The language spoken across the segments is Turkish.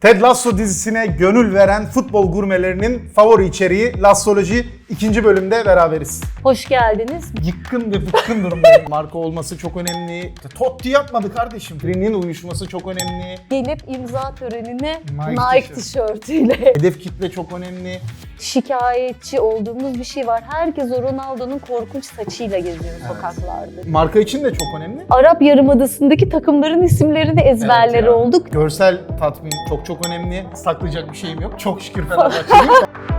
Ted Lasso dizisine gönül veren futbol gurmelerinin favori içeriği Lassoloji ikinci bölümde beraberiz. Hoş geldiniz. Yıkkın ve bıkkın durumdayım. Marka olması çok önemli. Totti yapmadı kardeşim. Green'in uyuşması çok önemli. Gelip imza törenine Nike Nike, tişört. tişörtüyle Hedef kitle çok önemli. şikayetçi olduğumuz bir şey var. Herkes o Ronaldo'nun korkunç saçıyla geziyor sokaklarda. Marka için de çok önemli. Arap Yarımadası'ndaki takımların isimlerini ezberleri Evet ya. olduk. Görsel tatmin çok çok önemli. Saklayacak bir şeyim yok. Çok şükür Fenerbahçeliyim.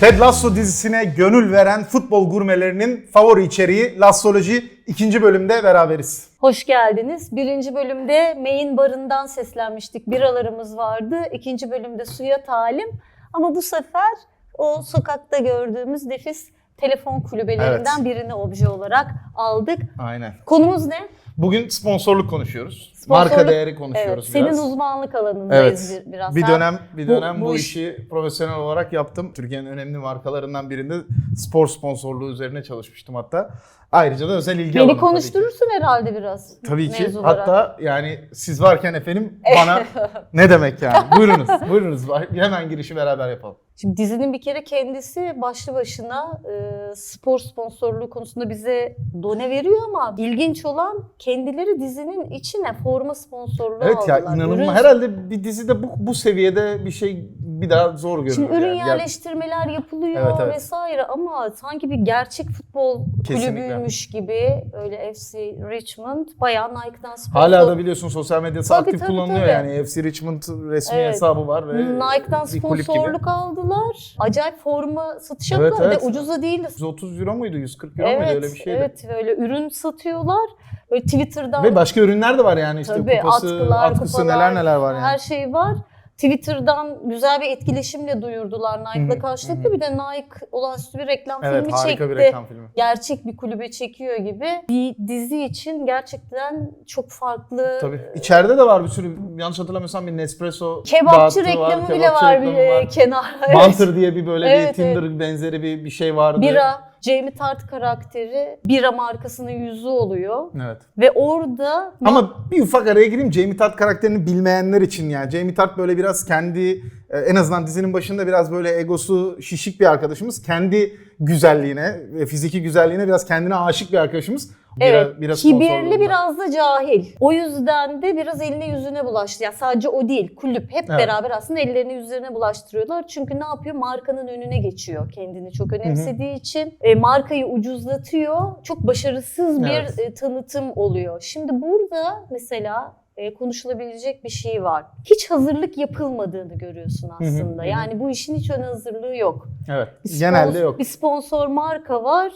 Ted Lasso dizisine gönül veren futbol gurmelerinin favori içeriği Lassoloji ikinci bölümde beraberiz. Hoş geldiniz. Birinci bölümde Main Barı'ndan seslenmiştik. Biralarımız vardı. İkinci bölümde suya talim. Ama bu sefer o sokakta gördüğümüz nefis telefon kulübelerinden Evet. birini obje olarak aldık. Aynen. Konumuz ne? Bugün sponsorluk konuşuyoruz. Sponsorluk- Marka değeri konuşuyoruz Evet, biraz. senin uzmanlık alanındayız Evet. bir- biraz. Bir dönem bir bu- dönem bu, bu iş- işi profesyonel olarak yaptım. Türkiye'nin önemli markalarından birinde spor sponsorluğu üzerine çalışmıştım hatta. Ayrıca da özel ilgi Beni tabii ki. konuşturursun herhalde biraz. Tabii ki. mevzulara. Hatta yani siz varken efendim bana ne demek yani? Buyurunuz. Buyurunuz. Hemen girişi beraber yapalım. Şimdi dizinin bir kere kendisi başlı başına e, spor sponsorluğu konusunda bize done veriyor ama ilginç olan kendileri dizinin içine forma sponsorluğu Evet ya aldılar. inanılmaz. Ürün- Herhalde bir dizide bu, bu seviyede bir şey bir daha zor görünüyor. Şimdi ürün yani. Ya- yerleştirmeler yapılıyor Evet, evet. vesaire ama sanki bir gerçek futbol Kesinlikle. kulübüymüş gibi öyle FC Richmond bayağı Nike'dan sponsor. Hala da biliyorsun sosyal medyası Tabii, aktif tabii, kullanılıyor tabii. yani. FC Richmond resmi Evet. hesabı var ve Nike'dan sponsorluk aldılar. Acayip forma satış Evet, yapıyorlar. evet. Ve ucuza değil de 130 euro muydu? 140 euro muydu? Evet, Öyle bir şeydi. evet böyle ürün satıyorlar. Böyle Twitter'dan Ve başka ürünler de var yani işte tabii kupası, atkılar, atkısı kupalar, neler neler var yani. Her şey var. Twitter'dan güzel bir etkileşimle duyurdular Nike'la karşılıklı. Bir de Nike olağanüstü bir reklam Evet filmi harika çekti. bir reklam filmi. Gerçek bir kulübe çekiyor gibi. Bir dizi için gerçekten çok farklı. Tabii. İçeride de var bir sürü yanlış hatırlamıyorsam bir Nespresso Kebapçı reklamı var, bile kebapçı var reklamı bir var. kenar. Evet. Banter diye bir böyle Evet, bir Tinder benzeri bir, bir şey vardı. Bira. Jamie Tart karakteri bira markasının yüzü oluyor. Evet. Ve orada Ama bir ufak araya gireyim. Jamie Tart karakterini bilmeyenler için yani. Jamie Tart böyle biraz kendi e, en azından dizinin başında biraz böyle egosu şişik bir arkadaşımız. Kendi güzelliğine, fiziki güzelliğine biraz kendine aşık bir arkadaşımız. Evet, bira kibirli biraz da cahil. O yüzden de biraz eline yüzüne bulaştı. Ya sadece o değil, kulüp hep Evet. beraber aslında ellerini yüzlerine bulaştırıyorlar. Çünkü ne yapıyor? Markanın önüne geçiyor kendini çok önemsediği için. E, markayı ucuzlatıyor. Çok başarısız bir Evet. e, tanıtım oluyor. Şimdi burada mesela e, konuşulabilecek bir şey var. Hiç hazırlık yapılmadığını görüyorsun hı, aslında. hı hı. Yani bu işin hiç ön hazırlığı yok. Evet. Bir spons- Genelde yok. Bir sponsor marka var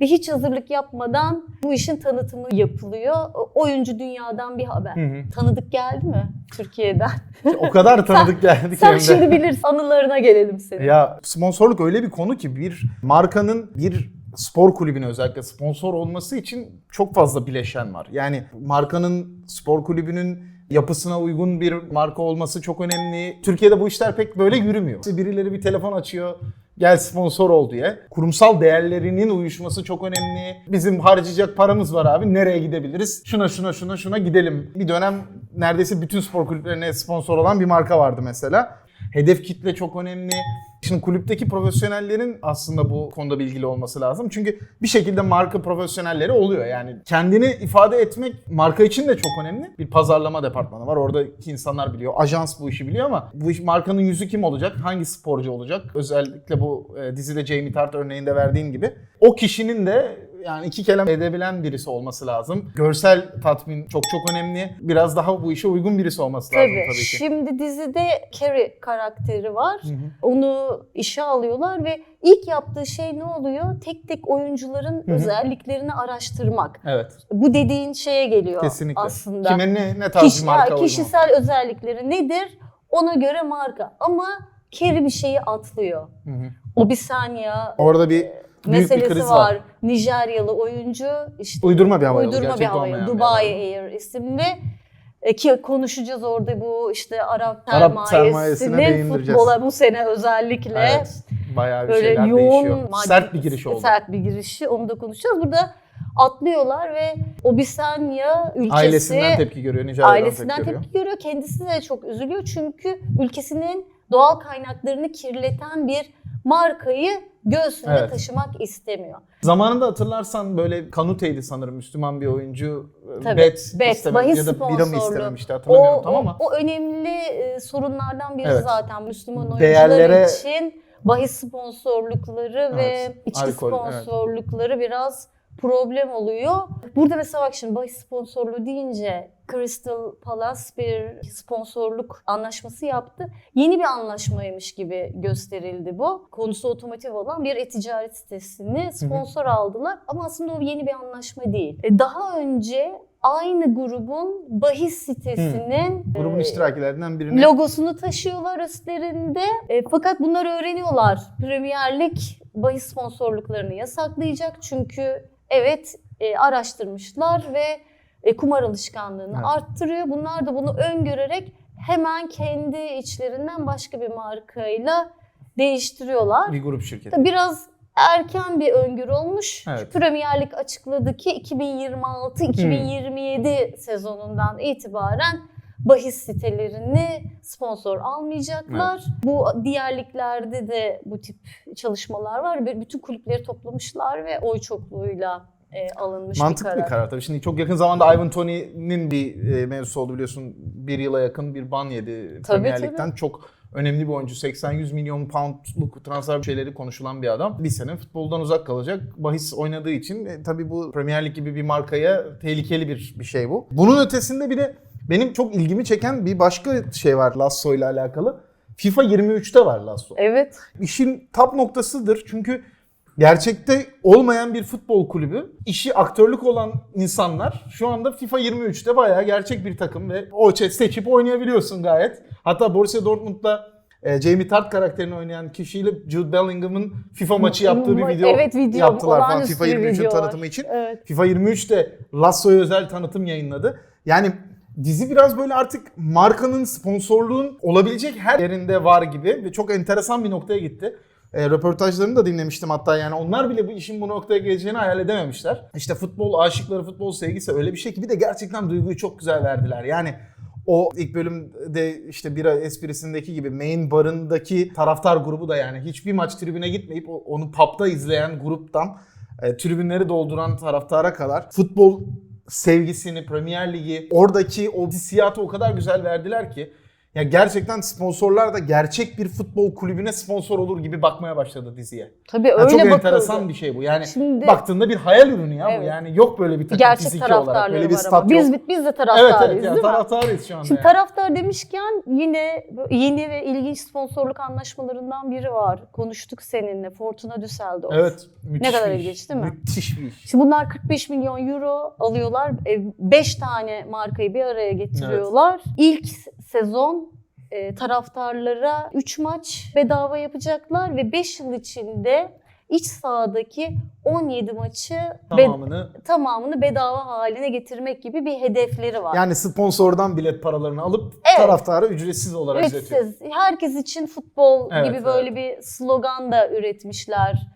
ve hiç hazırlık yapmadan bu işin tanıtımı yapılıyor. Oyuncu dünyadan bir haber. Hı hı. Tanıdık geldi mi Türkiye'den? O kadar tanıdık geldi ki Sen şimdi bilirsin. Anılarına gelelim senin. Ya sponsorluk öyle bir konu ki bir markanın bir spor kulübüne özellikle sponsor olması için çok fazla bileşen var. Yani markanın spor kulübünün yapısına uygun bir marka olması çok önemli. Türkiye'de bu işler pek böyle yürümüyor. İşte birileri bir telefon açıyor gel sponsor ol diye. Kurumsal değerlerinin uyuşması çok önemli. Bizim harcayacak paramız var abi. Nereye gidebiliriz? Şuna şuna şuna şuna gidelim. Bir dönem neredeyse bütün spor kulüplerine sponsor olan bir marka vardı mesela. Hedef kitle çok önemli. Şimdi kulüpteki profesyonellerin aslında bu konuda bilgili olması lazım. Çünkü bir şekilde marka profesyonelleri oluyor. Yani kendini ifade etmek marka için de çok önemli. Bir pazarlama departmanı var. Oradaki insanlar biliyor. Ajans bu işi biliyor ama bu iş markanın yüzü kim olacak? Hangi sporcu olacak? Özellikle bu e, dizide Jamie Tart örneğinde verdiğin gibi. O kişinin de yani iki kelam edebilen birisi olması lazım. Görsel tatmin çok çok önemli. Biraz daha bu işe uygun birisi olması lazım Tabii. tabii ki. Şimdi dizide Carrie karakteri var. Onu işe alıyorlar ve ilk yaptığı şey ne oluyor? Tek tek oyuncuların hı. özelliklerini araştırmak. Evet. Bu dediğin şeye geliyor Kesinlikle. aslında. Kime ne, ne tarz Kişi- marka uygun? kişisel özellikleri nedir? Ona göre marka. Ama Kerry bir şeyi atlıyor. Hı hı. O bir saniye Orada bir büyük bir meselesi var. var. Nijeryalı oyuncu işte Uydurma bir hava yolu. uydurma bir gerçekte hava olmayan yolu. bir Dubai yolu. Air isimli. E, ki konuşacağız orada bu işte Arap Arap sermayesinin futbola bu sene özellikle Evet. Bayağı bir böyle şeyler yoğun değişiyor. maddi- Sert bir giriş oldu. Sert bir girişi onu da konuşacağız. Burada atlıyorlar ve Obisanya ülkesi Ailesinden tepki görüyor, Nijerya'dan ailesinden tepki tepki, görüyor. görüyor. Kendisi de çok üzülüyor çünkü ülkesinin doğal kaynaklarını kirleten bir markayı göğsünde Evet. taşımak istemiyor. Zamanında hatırlarsan böyle Kanute'ydi sanırım Müslüman bir oyuncu. Tabii. Bet, Bet, bahis ya da bira mı istememişti hatırlamıyorum o, tam o- ama. o önemli e, sorunlardan biri Evet. zaten Müslüman oyuncular Değerlere- için bahis sponsorlukları ve Evet, içki alkol, evet. sponsorlukları biraz problem oluyor. Burada mesela bak şimdi bahis sponsorluğu deyince Crystal Palace bir sponsorluk anlaşması yaptı. Yeni bir anlaşmaymış gibi gösterildi bu. Konusu otomotiv olan bir e-ticaret sitesini sponsor aldılar ama aslında o yeni bir anlaşma değil. E, Daha önce aynı grubun bahis sitesinin Grubun e, iştirakilerinden birini logosunu taşıyorlar üstlerinde. E, fakat bunları öğreniyorlar. Premier Lig bahis sponsorluklarını yasaklayacak çünkü evet e, araştırmışlar ve e, kumar alışkanlığını Evet. arttırıyor. Bunlar da bunu öngörerek hemen kendi içlerinden başka bir markayla değiştiriyorlar. bir grup şirketi. Tabii Biraz erken bir öngörü olmuş. Evet. Premier Lig açıkladı ki 2026-2027 sezonundan itibaren bahis sitelerini sponsor almayacaklar. Bu diğer liglerde de bu tip çalışmalar var. Bütün kulüpleri toplamışlar ve oy çokluğuyla e, alınmış Mantıklı bir bir karar. karar tabii. Şimdi çok yakın zamanda Ivan Toney'nin bir e, mevzusu oldu biliyorsun. Bir yıla yakın bir ban yedi Tabii, Premier. Lig'den. Çok önemli bir oyuncu. 80-100 milyon poundluk transfer şeyleri konuşulan bir adam. Bir sene futboldan uzak kalacak. Bahis oynadığı için e, tabii bu Premier Lig gibi bir markaya tehlikeli bir, bir şey bu. Bunun ötesinde bir de benim çok ilgimi çeken bir başka şey var Lasso ile alakalı. FIFA 23'te var Lasso. Evet. İşin tap noktasıdır çünkü gerçekte olmayan bir futbol kulübü, işi aktörlük olan insanlar şu anda FIFA 23'te bayağı gerçek bir takım ve o seçip oynayabiliyorsun gayet. Hatta Borussia Dortmund'da e, Jamie Tart karakterini oynayan kişiyle Jude Bellingham'ın FIFA maçı yaptığı bir video, Evet, video. yaptılar falan FIFA bir 23'ün video var. tanıtımı için. Evet. FIFA 23 de Lasso'ya özel tanıtım yayınladı. Yani dizi biraz böyle artık markanın, sponsorluğun olabilecek her yerinde var gibi ve çok enteresan bir noktaya gitti. E, röportajlarını da dinlemiştim hatta yani onlar bile bu işin bu noktaya geleceğini hayal edememişler. İşte futbol aşıkları, futbol sevgisi öyle bir şey ki bir de gerçekten duyguyu çok güzel verdiler. Yani o ilk bölümde işte bira esprisindeki gibi main barındaki taraftar grubu da yani hiçbir maç tribüne gitmeyip onu pub'da izleyen gruptan e, tribünleri dolduran taraftara kadar futbol sevgisini, Premier Ligi, oradaki o hissiyatı o kadar güzel verdiler ki ya gerçekten sponsorlar da gerçek bir futbol kulübüne sponsor olur gibi bakmaya başladı diziye. Tabii Yani öyle çok bakıldı. enteresan bir şey bu. Yani Şimdi- baktığında bir hayal ürünü ya bu. Evet. Yani yok böyle bir takım Gerçek fiziki olarak. Böyle bir stat yok. Biz, biz de Evet taraftarıyız evet ya değil mi? taraftarıyız şu anda. Şimdi yani. taraftar demişken yine yeni ve ilginç sponsorluk anlaşmalarından biri var. Konuştuk seninle. Fortuna Düsseldorf. Evet. Müthiş kadar bir iş. ilginç değil mi? Müthiş bir iş. Şimdi bunlar 45 milyon euro alıyorlar. 5 tane markayı bir araya getiriyorlar. İlk sezon e, taraftarlara 3 maç bedava yapacaklar ve 5 yıl içinde iç sahadaki 17 maçı be- Tamamını tamamını bedava haline getirmek gibi bir hedefleri var. yani sponsordan bilet paralarını alıp Evet. taraftara ücretsiz olarak. Ücretsiz. Herkes için futbol Evet, gibi böyle bir slogan da üretmişler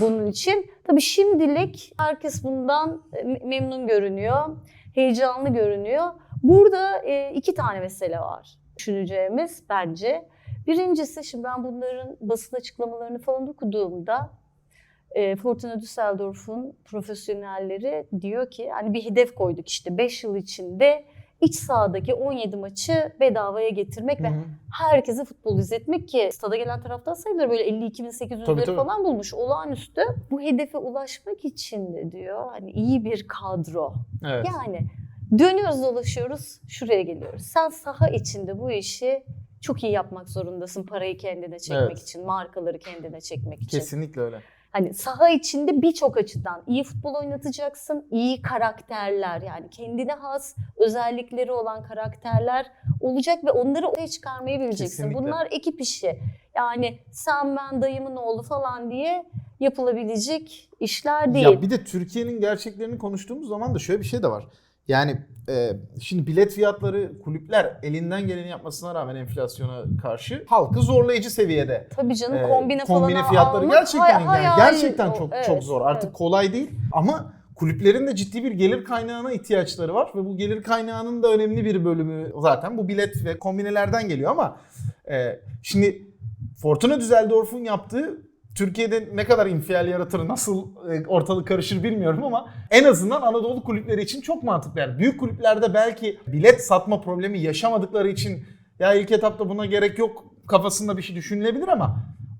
bunun için. Tabii şimdilik herkes bundan e, me- memnun görünüyor, heyecanlı görünüyor. Burada e, iki tane mesele var düşüneceğimiz bence. Birincisi şimdi ben bunların basın açıklamalarını falan okuduğumda e, Fortuna Düsseldorf'un profesyonelleri diyor ki hani bir hedef koyduk işte 5 yıl içinde iç sahadaki 17 maçı bedavaya getirmek ve Hı hı. herkese futbol izletmek ki stada gelen taraftar sayıları böyle 52.800'leri Tabii, tabii. falan bulmuş olağanüstü. Bu hedefe ulaşmak için de diyor hani iyi bir kadro. Evet. Yani dönüyoruz dolaşıyoruz şuraya geliyoruz. Sen saha içinde bu işi çok iyi yapmak zorundasın parayı kendine çekmek Evet. için, markaları kendine çekmek için. Kesinlikle öyle. Hani saha içinde birçok açıdan iyi futbol oynatacaksın, iyi karakterler yani kendine has özellikleri olan karakterler olacak ve onları ortaya çıkarmayı bileceksin. Kesinlikle. Bunlar ekip işi. Yani sen ben dayımın oğlu falan diye yapılabilecek işler değil. Ya bir de Türkiye'nin gerçeklerini konuştuğumuz zaman da şöyle bir şey de var. Yani e, şimdi bilet fiyatları kulüpler elinden geleni yapmasına rağmen enflasyona karşı halkı zorlayıcı seviyede. Tabii canım Ee, kombine, kombine falan fiyatları almak gerçekten hay- yani gerçekten o. çok Evet, çok zor. Artık evet. kolay değil ama kulüplerin de ciddi bir gelir kaynağına ihtiyaçları var ve bu gelir kaynağının da önemli bir bölümü zaten bu bilet ve kombinelerden geliyor ama e, şimdi Fortuna Düsseldorf'un yaptığı Türkiye'de ne kadar infial yaratır, nasıl e, ortalık karışır bilmiyorum ama en azından Anadolu kulüpleri için çok mantıklı. Yani büyük kulüplerde belki bilet satma problemi yaşamadıkları için ya ilk etapta buna gerek yok kafasında bir şey düşünülebilir ama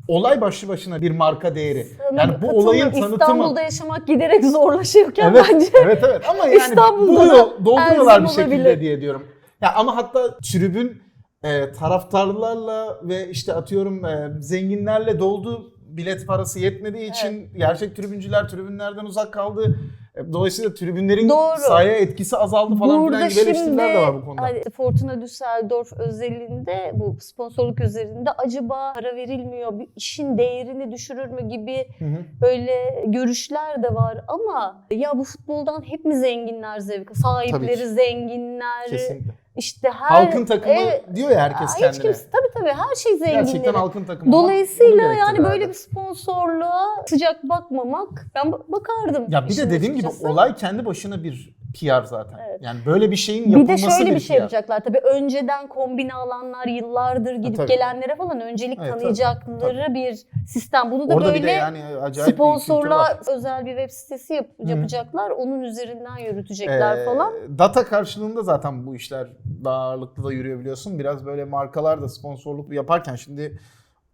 olay başlı başına bir marka değeri. Yani bu olayın tanıtımı. İstanbul'da yaşamak giderek zorlaşıyorken Evet, bence evet evet ama yani İstanbul'da buluyor, dolduruyorlar bir şekilde bile. diye diyorum. Ya ama hatta tribün e, taraftarlarla ve işte atıyorum e, zenginlerle doldu. Bilet parası yetmediği için gerçek tribüncüler tribünlerden uzak kaldı. E, Dolayısıyla tribünlerin Doğru. sahaya etkisi azaldı falan Burada filan gibi şimdi de var bu konuda. hani Fortuna Düsseldorf özelinde bu sponsorluk üzerinde acaba para verilmiyor, bir işin değerini düşürür mü gibi Hı hı. böyle görüşler de var ama ya bu futboldan hep mi zenginler zevk? Sahipleri zenginler. Kesinlikle. İşte her Halkın takımı Evet. diyor ya herkes Aa, Hiç kendine. kimse tabii tabii her şey zenginleri. Gerçekten halkın takımı. Dolayısıyla yani böyle bir sponsorluğa sıcak bakmamak ben ba- bakardım. Ya bir de dediğim gibi açıkçası. olay kendi başına bir PR zaten. Evet. Yani böyle bir şeyin Bir de yapılması şöyle bir şey PR. yapacaklar tabii önceden kombine alanlar yıllardır gidip tabii. gelenlere falan öncelik Evet, tabii, tanıyacakları bir sistem. Bunu da Orada böyle yani bir sponsorla özel bir web sitesi yap- Hı. yapacaklar. Onun üzerinden yürütecekler Ee, falan. Data karşılığında zaten bu işler daha ağırlıklı da yürüyor biliyorsun. Biraz böyle markalar da sponsorluk yaparken şimdi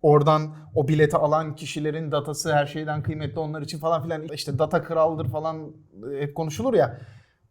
oradan o bileti alan kişilerin datası her şeyden kıymetli onlar için falan filan işte data kraldır falan e, hep konuşulur ya.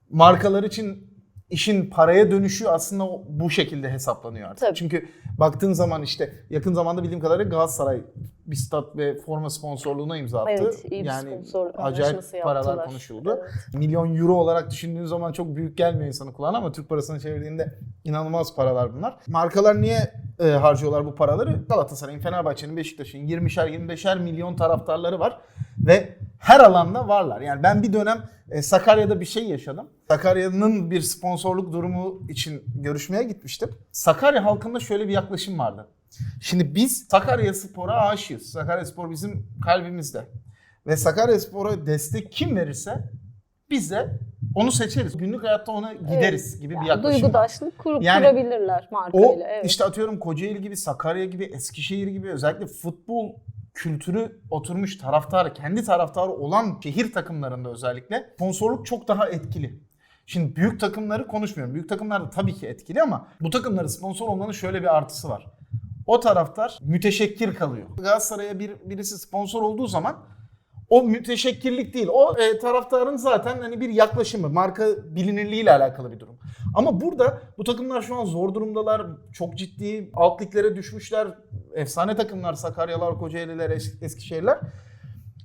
Markalar için işin paraya dönüşü aslında bu şekilde hesaplanıyor artık. Tabii. Çünkü baktığın zaman işte yakın zamanda bildiğim kadarıyla Galatasaray bir stat ve forma sponsorluğuna imza attı. Evet, iyi bir yani sponsor acayip paralar yaptılar. konuşuldu Evet. milyon euro olarak düşündüğün zaman çok büyük gelmiyor insanın kulağına ama Türk parasına çevirdiğinde inanılmaz paralar bunlar. Markalar niye e, harcıyorlar bu paraları? Galatasaray'ın, Fenerbahçe'nin, Beşiktaş'ın 20'şer 25'er milyon taraftarları var ve her alanda varlar. Yani ben bir dönem e, Sakarya'da bir şey yaşadım. Sakarya'nın bir sponsorluk durumu için görüşmeye gitmiştim. Sakarya halkında şöyle bir yaklaşım vardı. Şimdi biz Sakarya Spor'a aşığız. Sakarya Spor bizim kalbimizde. Ve Sakarya Spor'a destek kim verirse biz de onu seçeriz. Günlük hayatta ona gideriz gibi bir Yani yaklaşım. var. duygudaşlık kurup Yani kurabilirler markayla. O evet. işte atıyorum Kocaeli gibi, Sakarya gibi, Eskişehir gibi özellikle futbol kültürü oturmuş taraftarı, kendi taraftarı olan şehir takımlarında özellikle sponsorluk çok daha etkili. Şimdi büyük takımları konuşmuyorum. Büyük takımlar da tabii ki etkili ama bu takımların sponsor olmanın şöyle bir artısı var. O taraftar müteşekkir kalıyor. Galatasaray'a bir, birisi sponsor olduğu zaman o müteşekkirlik değil. O e, taraftarın zaten hani bir yaklaşımı, marka bilinirliğiyle alakalı bir durum. Ama burada bu takımlar şu an zor durumdalar. Çok ciddi alt liglere düşmüşler. Efsane takımlar Sakaryalar, Kocaeliler, Es- Eskişehirler.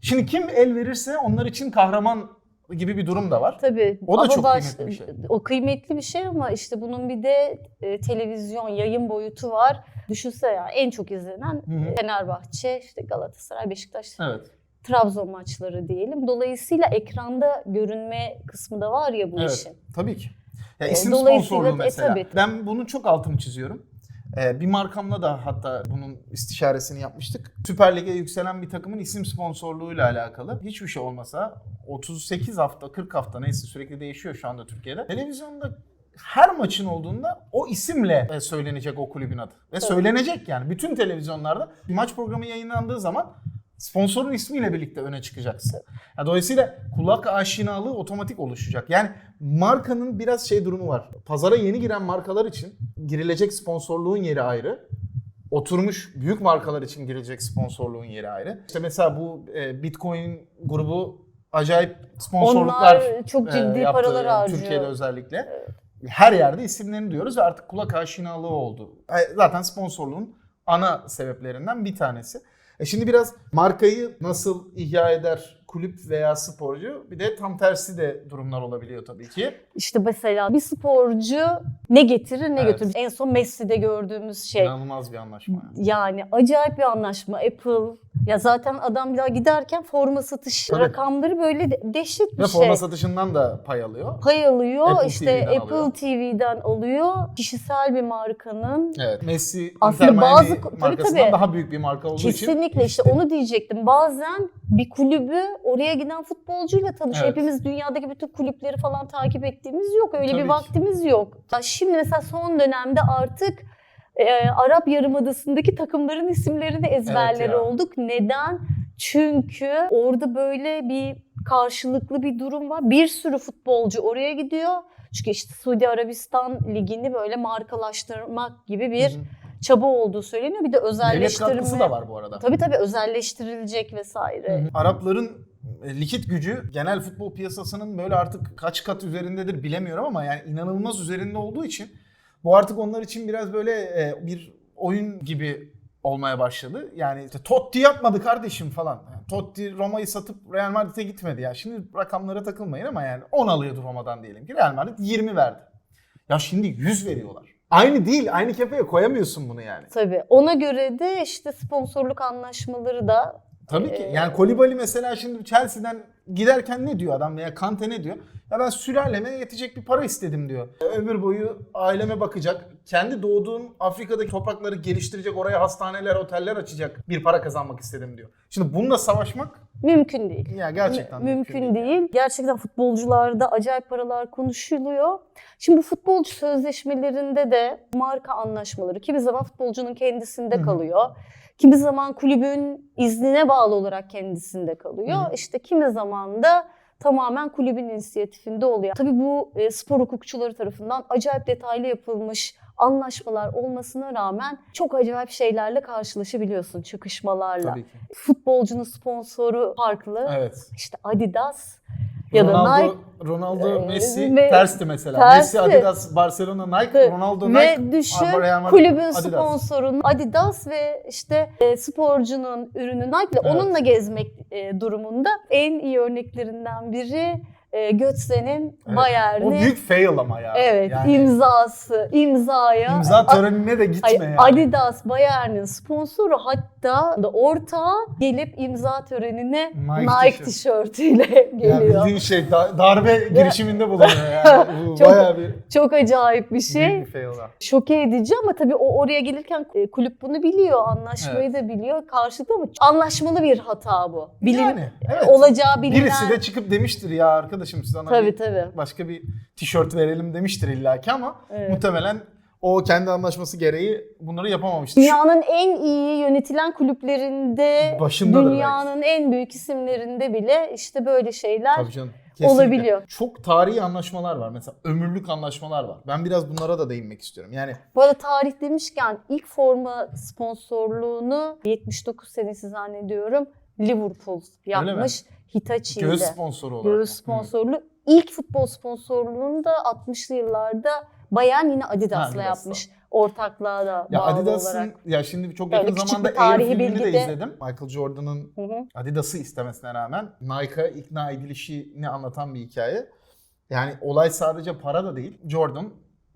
Şimdi kim el verirse onlar için kahraman gibi bir durum da var. Tabii. O da ama çok kıymetli bir şey. O kıymetli bir şey ama işte bunun bir de e, televizyon yayın boyutu var. Düşünse ya en çok izlenen Hı hı. Fenerbahçe, işte Galatasaray, Beşiktaş, Evet. Trabzon maçları diyelim. Dolayısıyla ekranda görünme kısmı da var ya bu Evet. işin. Tabii ki. Ya E, isim dolayısıyla- sponsorluğu e, mesela. tabii. Ben bunun çok altını çiziyorum. Ee, bir markamla da hatta bunun istişaresini yapmıştık. Süper Lig'e yükselen bir takımın isim sponsorluğuyla alakalı. Hiçbir şey olmasa 38 hafta, 40 hafta neyse sürekli değişiyor şu anda Türkiye'de. Televizyonda her maçın olduğunda o isimle e, söylenecek o kulübün adı. Ve söylenecek yani. Bütün televizyonlarda maç programı yayınlandığı zaman sponsorun ismiyle birlikte öne çıkacaksın. Ya dolayısıyla kulak aşinalığı otomatik oluşacak. Yani markanın biraz şey durumu var. Pazara yeni giren markalar için girilecek sponsorluğun yeri ayrı. Oturmuş büyük markalar için girilecek sponsorluğun yeri ayrı. İşte mesela bu e, Bitcoin grubu acayip sponsorluklar Onlar çok e, ciddi yaptı paralar harcıyor. Türkiye'de özellikle. Her yerde isimlerini diyoruz ve artık kulak aşinalığı oldu. E, Zaten sponsorluğun ana sebeplerinden bir tanesi. E şimdi biraz markayı nasıl ihya eder kulüp veya sporcu bir de tam tersi de durumlar olabiliyor tabii ki. İşte mesela bir sporcu ne getirir ne Evet. götürür. En son Messi'de gördüğümüz şey. İnanılmaz bir anlaşma. yani. Yani acayip bir anlaşma. Apple Ya zaten adam daha giderken forma satış Tabii. rakamları böyle de- dehşet bir Ve şey. forma satışından da pay alıyor. Pay alıyor, Apple işte TV'den Apple alıyor. TV'den alıyor. Kişisel bir markanın Evet. Messi Aslında Inter bazı- tabii, markasından tabii. daha büyük bir marka olduğu için. Kesinlikle işte onu diyecektim. Bazen bir kulübü oraya giden futbolcuyla tanışıyor. Evet. Hepimiz dünyadaki bütün kulüpleri falan takip ettiğimiz yok. Öyle Tabii bir ki. vaktimiz yok. Ya Şimdi mesela son dönemde artık e, Arap Yarımadası'ndaki takımların isimlerini ezberleri ya. olduk. Neden? Çünkü orada böyle bir karşılıklı bir durum var. Bir sürü futbolcu oraya gidiyor. Çünkü işte Suudi Arabistan ligini böyle markalaştırmak gibi bir Hı hı. çaba olduğu söyleniyor. Bir de Devlet özelleştirme. katkısı da var bu arada. Tabii tabii özelleştirilecek vesaire. Arapların e, likit gücü genel futbol piyasasının böyle artık kaç kat üzerindedir bilemiyorum ama yani inanılmaz üzerinde olduğu için bu artık onlar için biraz böyle e, bir oyun gibi olmaya başladı. Yani işte Totti yapmadı kardeşim falan. Yani Totti Roma'yı satıp Real Madrid'e gitmedi ya. Şimdi rakamlara takılmayın ama yani 10 alıyordu Roma'dan diyelim ki Real Madrid 20 verdi. Ya şimdi 100 veriyorlar. Aynı değil, aynı kefeye koyamıyorsun bunu yani. Tabii. Ona göre de işte sponsorluk anlaşmaları da Tabii ki. Ee, Yani Kolibali mesela şimdi Chelsea'den giderken ne diyor adam veya Kante ne diyor? Ya ben sülaleme yetecek bir para istedim diyor. Ömür boyu aileme bakacak. Kendi doğduğum Afrika'daki toprakları geliştirecek. Oraya hastaneler, oteller açacak. Bir para kazanmak istedim diyor. Şimdi bununla savaşmak mümkün değil. ya gerçekten mümkün değil. Gerçekten futbolcularda acayip paralar konuşuluyor. Şimdi bu futbolcu sözleşmelerinde de marka anlaşmaları kimi zaman futbolcunun kendisinde Hı hı. kalıyor. Kimi zaman kulübün iznine bağlı olarak kendisinde kalıyor. Hı hı. İşte kimi zaman da tamamen kulübün inisiyatifinde oluyor. Tabii bu e, spor hukukçuları tarafından acayip detaylı yapılmış anlaşmalar olmasına rağmen çok acayip şeylerle karşılaşabiliyorsun ki. Futbolcunun sponsoru farklı. Evet. İşte Adidas ya da Ronaldo, Nike Ronaldo, Ee, Messi ve- tersti mesela. tersti. Messi, Adidas, Barcelona, Nike, Ronaldo, Nike. ve düşün Real kulübün Adidas. sponsorunun Adidas ve işte e, sporcunun ürünü Nike ile Evet. onunla gezmek e, durumunda en iyi örneklerinden biri e, Götze'nin Evet. Bayern'i O büyük fail ama ya. evet Yani imzası imzaya imza törenine de gitme Ay, yani. Adidas Bayern'in sponsoru hatta da ortağı gelip imza törenine Nike Nike, tişört. tişörtüyle geliyor. bildiğin şey da- darbe girişiminde bulunuyor yani. Bu Çok- bayağı bir Çok acayip bir şey. bir. Şoke edici ama tabii o oraya gelirken e, kulüp bunu biliyor, anlaşmayı da biliyor. Karşılıklı ama anlaşmalı bir hata bu. Bilin, Yani evet. olacağı bilinen. Birisi de çıkıp demiştir ya arkadaşım sana Tabii bir- tabii. başka bir tişört verelim demiştir illaki ama Evet. muhtemelen o kendi anlaşması gereği bunları yapamamıştır. Dünyanın en iyi yönetilen kulüplerinde, Başındadır dünyanın en büyük isimlerinde bile işte böyle şeyler Tabii canım. Kesinlikle. olabiliyor. Çok tarihi anlaşmalar var. Mesela ömürlük anlaşmalar var. Ben biraz bunlara da değinmek istiyorum. Yani Bu arada tarih demişken ilk forma sponsorluğunu 79 senesi zannediyorum Liverpool yapmış. Hitachi ile. göğüs sponsoru olarak. Göğüs sponsorluğu. İlk futbol sponsorluğunu da 60'lı yıllarda Bayern yine Adidas'la Adidas'la. yapmış. Ortaklığa da Ya bağlı Adidas'ın olarak. ya şimdi çok yakın küçük zamanda Air filmini de bilgi de- izledim. Michael Jordan'ın. Adidas'ı istemesine rağmen Nike'a ikna edilişini anlatan bir hikaye. Yani olay sadece para da değil. Jordan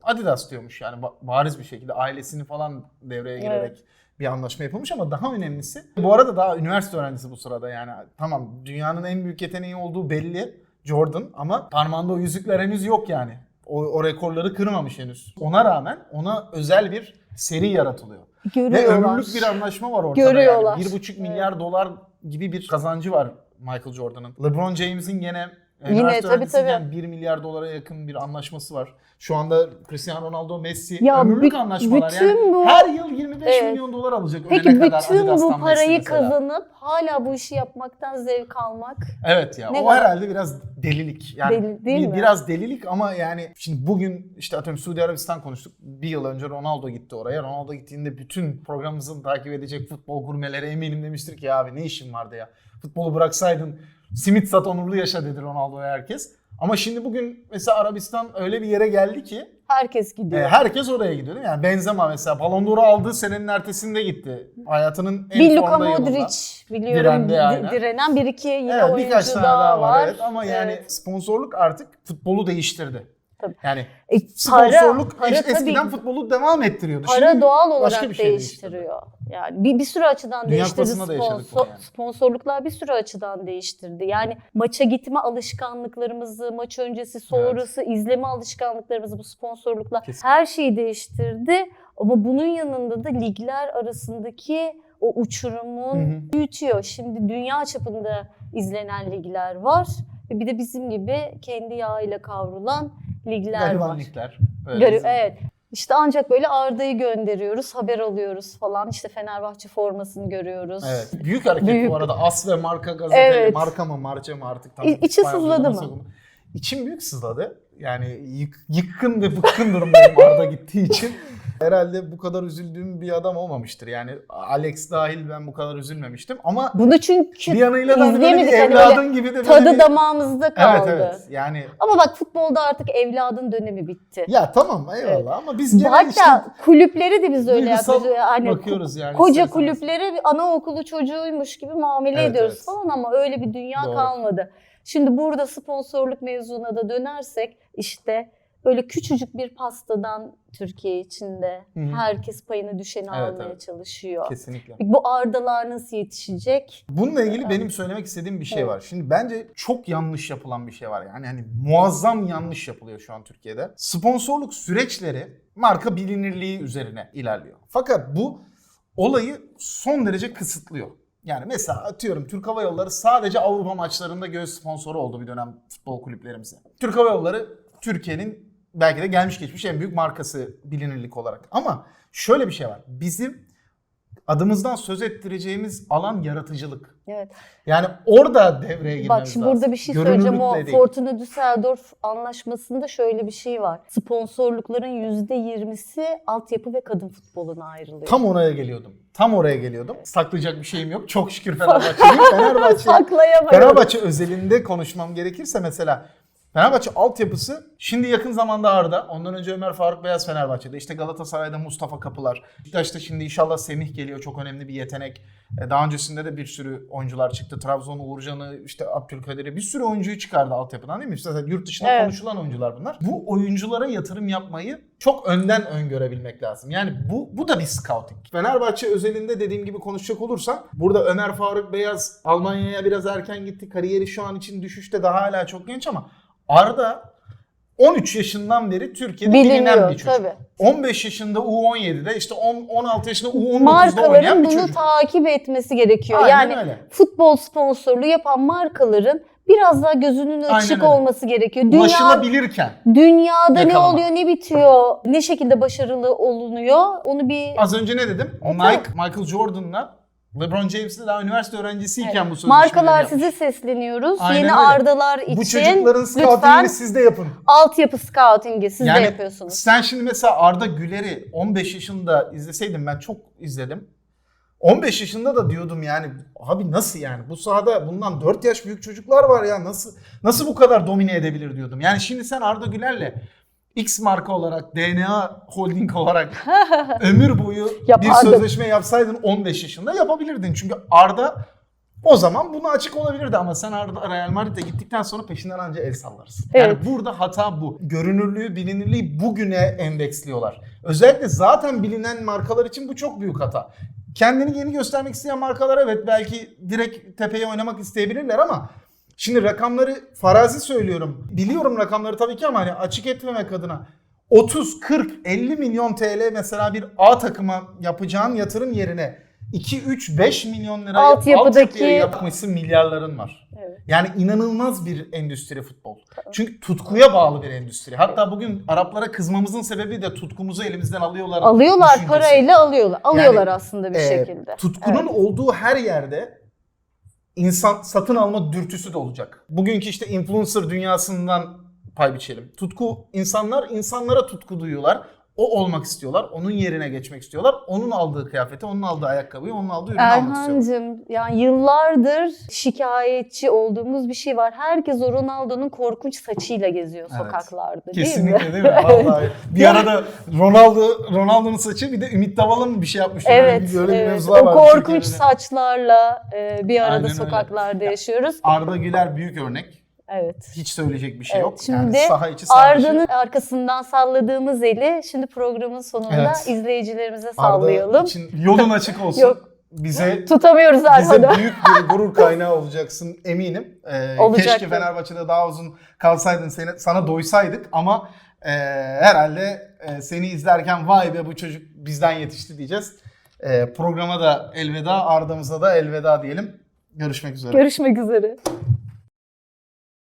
Adidas diyormuş yani ba- bariz bir şekilde ailesini falan devreye girerek bir anlaşma yapılmış ama daha önemlisi bu arada daha üniversite öğrencisi bu sırada yani tamam dünyanın en büyük yeteneği olduğu belli Jordan ama parmağında o yüzükler henüz yok yani. O, o rekorları kırmamış henüz. Ona rağmen ona özel bir seri yaratılıyor. Ve ömürlük bir anlaşma var ortada. Görüyorlar. Yani. 1,5 milyar dolar gibi bir kazancı var Michael Jordan'ın. LeBron James'in gene Yine, üniversite tabii, öğrencisiyken 1 milyar dolara yakın bir anlaşması var. Şu anda Cristiano Ronaldo, Messi Ya ömürlük bü- anlaşmalar. bütün yani bu- her yıl 25 Evet. milyon dolar alacak Peki ölene kadar bütün bu parayı kazanıp hala bu işi yapmaktan zevk almak Evet ya Ne o kadar- herhalde biraz delilik. Yani Deli- değil bir- mi? biraz delilik ama yani şimdi bugün işte atıyorum Suudi Arabistan konuştuk. Bir yıl önce Ronaldo gitti oraya. Ronaldo gittiğinde bütün programımızın takip edecek futbol gurmeleri eminim demiştir ki abi ne işin vardı ya. Futbolu bıraksaydın simit sat onurlu yaşa dedi Ronaldo'ya herkes. Ama şimdi bugün mesela Arabistan öyle bir yere geldi ki herkes e, gidiyor. herkes oraya gidiyor değil mi? Yani Benzema mesela Ballon d'Or'u aldığı senenin ertesinde gitti. Hayatının en bir Luka. Modric biliyorum Direndi di- yani. direnen bir iki yine Evet oyuncu birkaç tane daha daha var, var. evet ama yani Evet. sponsorluk artık futbolu değiştirdi. Tabii. Yani E, sponsorluk para tabii eskiden ki- futbolu devam ettiriyordu. Para Şimdi doğal başka olarak bir şey değiştiriyor. Yani bir, bir sürü açıdan Dünya değiştirdi. Sponsor- yani. Sponsorluklar bir sürü açıdan değiştirdi. Yani maça gitme alışkanlıklarımızı, maç öncesi, sonrası izleme alışkanlıklarımızı bu sponsorluklar Kesin. her şeyi değiştirdi. Ama bunun yanında da ligler arasındaki o uçurumun Hı hı. büyütüyor. Şimdi dünya çapında izlenen ligler var. Ve bir de bizim gibi kendi yağıyla kavrulan ligler var. Öyle Garip, evet. İşte ancak böyle Arda'yı gönderiyoruz, haber alıyoruz falan. İşte Fenerbahçe formasını görüyoruz. Evet. Büyük hareket Büyük. bu arada. As ve marka gazete, Evet. marka mı marca mı artık tam İ- içi sızladı mı? İçim büyük sızladı. Yani yık- yıkkın ve bıkkın durumdayım Arda gittiği için. Herhalde bu kadar üzüldüğüm bir adam olmamıştır. Yani Alex dahil ben bu kadar üzülmemiştim. Ama Bunu çünkü bir yanıyla da hani böyle bir izleyemedik. Hani evladın gibi de böyle tadı bir... damağımızda kaldı. Evet evet. Yani Ama bak futbolda artık evladın dönemi bitti. ya tamam eyvallah ama biz gene Hatta işte kulüpleri de biz öyle duygusal yapıyoruz. Hani bakıyoruz yani. koca ister istemez. kulüplere bir anaokulu çocuğuymuş gibi muamele Evet, ediyoruz evet. falan ama öyle bir dünya Doğru. kalmadı. Şimdi burada sponsorluk mevzuna da dönersek işte böyle küçücük bir pastadan Türkiye içinde Hı hı. herkes payını düşeni Evet, almaya evet. çalışıyor. Kesinlikle. Bu ardalar nasıl yetişecek? Bununla ilgili benim söylemek istediğim bir şey Evet. var. Şimdi bence çok yanlış yapılan bir şey var. Yani hani muazzam yanlış yapılıyor şu an Türkiye'de. Sponsorluk süreçleri marka bilinirliği üzerine ilerliyor. Fakat bu olayı son derece kısıtlıyor. Yani mesela atıyorum Türk Hava Yolları sadece Avrupa maçlarında göğüs sponsoru oldu bir dönem futbol kulüplerimize. Türk Hava Yolları Türkiye'nin belki de gelmiş geçmiş en büyük markası bilinirlik olarak. Ama şöyle bir şey var. Bizim adımızdan söz ettireceğimiz alan yaratıcılık. Evet. Yani orada devreye girmemiz Bak şimdi lazım. burada bir şey söyleyeceğim. O değil. Fortuna Düsseldorf anlaşmasında şöyle bir şey var. Sponsorlukların %20'si altyapı ve kadın futboluna ayrılıyor. Tam oraya geliyordum. Tam oraya geliyordum. Saklayacak bir şeyim yok. Çok şükür Fenerbahçeliyim. Fenerbahçe. Fenerbahçe özelinde konuşmam gerekirse mesela Fenerbahçe altyapısı şimdi yakın zamanda Arda. Ondan önce Ömer Faruk Beyaz Fenerbahçe'de. İşte Galatasaray'da Mustafa Kapılar. Beşiktaş'ta şimdi inşallah Semih geliyor. Çok önemli bir yetenek. E, Daha öncesinde de bir sürü oyuncular çıktı. Trabzon Uğurcan'ı, işte Abdülkadir'i bir sürü oyuncuyu çıkardı altyapıdan değil mi? İşte yurt dışında Evet. konuşulan oyuncular bunlar. Bu oyunculara yatırım yapmayı çok önden öngörebilmek lazım. Yani bu bu da bir scouting. Fenerbahçe özelinde dediğim gibi konuşacak olursam burada Ömer Faruk Beyaz Almanya'ya biraz erken gitti. Kariyeri şu an için düşüşte daha hala çok genç ama Arda 13 yaşından beri Türkiye'de bilinen Biliniyor bir çocuk. tabii. 15 yaşında U17'de işte 10, 16 yaşında U19'da oynayan Markaların bir bunu çocuk. takip etmesi gerekiyor. Aynen yani öyle. futbol sponsorluğu yapan markaların biraz daha gözünün açık öyle. olması gerekiyor. Dünya, Ulaşılabilirken. dünyada ne Yakalamak. oluyor, ne bitiyor, ne şekilde başarılı olunuyor onu bir Az önce ne dedim? Nike, Michael Jordan'la LeBron James'le daha üniversite öğrencisiyken Evet. bu sözleşmeleri markalar yapmış. size sesleniyoruz. Aynen Yeni öyle. ardalar için Bu çocukların scoutingini siz de yapın. altyapı scouting'i siz Yani de yapıyorsunuz. Sen şimdi mesela Arda Güler'i 15 yaşında izleseydim ben çok izledim. 15 yaşında da diyordum yani abi nasıl yani bu sahada bundan 4 yaş büyük çocuklar var ya nasıl nasıl bu kadar domine edebilir diyordum. Yani şimdi sen Arda Güler'le X marka olarak DNA holding olarak ömür boyu bir Yapardım. sözleşme yapsaydın 15 yaşında yapabilirdin. Çünkü Arda o zaman buna açık olabilirdi ama sen Arda Real Madrid'e gittikten sonra peşinden anca el sallarsın. Yani Evet. burada hata bu. Görünürlüğü, bilinirliği bugüne endeksliyorlar. Özellikle zaten bilinen markalar için bu çok büyük hata. Kendini yeni göstermek isteyen markalar evet belki direkt tepeye oynamak isteyebilirler ama şimdi rakamları farazi söylüyorum. Biliyorum rakamları tabii ki ama hani açık etmemek adına 30, 40, 50 milyon TL mesela bir A takıma yapacağın yatırım yerine 2, 3, 5 milyon liraya Altyapıdaki- altyapıya yapmışsın milyarların var. Evet. Yani inanılmaz bir endüstri futbol. Çünkü tutkuya bağlı bir endüstri. Hatta bugün Araplara kızmamızın sebebi de tutkumuzu elimizden alıyorlar. Alıyorlar düşüncesi. parayla alıyorlar. Alıyorlar Yani, aslında bir Ee, şekilde. Tutkunun Evet. olduğu her yerde insan satın alma dürtüsü de olacak. Bugünkü işte influencer dünyasından pay biçelim. Tutku insanlar insanlara tutku duyuyorlar. O olmak istiyorlar. Onun yerine geçmek istiyorlar. Onun aldığı kıyafeti, onun aldığı ayakkabıyı, onun aldığı ürünü almak istiyorlar. Erhan'cığım yani yıllardır şikayetçi olduğumuz bir şey var. Herkes o Ronaldo'nun korkunç saçıyla geziyor Evet. sokaklarda değil mi? Kesinlikle değil mi? Vallahi. Bir arada Ronaldo Ronaldo'nun saçı bir de Ümit Davala mı bir şey yapmıştı? Böyle Evet, bir, böyle bir evet. mevzular o vardı korkunç saçlarla e, bir arada Aynen öyle. sokaklarda yaşıyoruz. Arda Güler büyük örnek. Evet. Hiç söyleyecek bir şey Evet, yok. şimdi yani saha içi. Arda'nın arkasından salladığımız eli şimdi programın sonunda Evet. izleyicilerimize Arda sallayalım. için yolun açık olsun. Yok. Bize Tutamıyoruz bize Arha'da. büyük bir gurur kaynağı olacaksın eminim. Ee, Olacaktır. keşke Fenerbahçe'de daha uzun kalsaydın seni, sana doysaydık ama e, herhalde e, seni izlerken vay be bu çocuk bizden yetişti diyeceğiz. E, programa da elveda, Arda'mıza da elveda diyelim. Görüşmek üzere. Görüşmek üzere.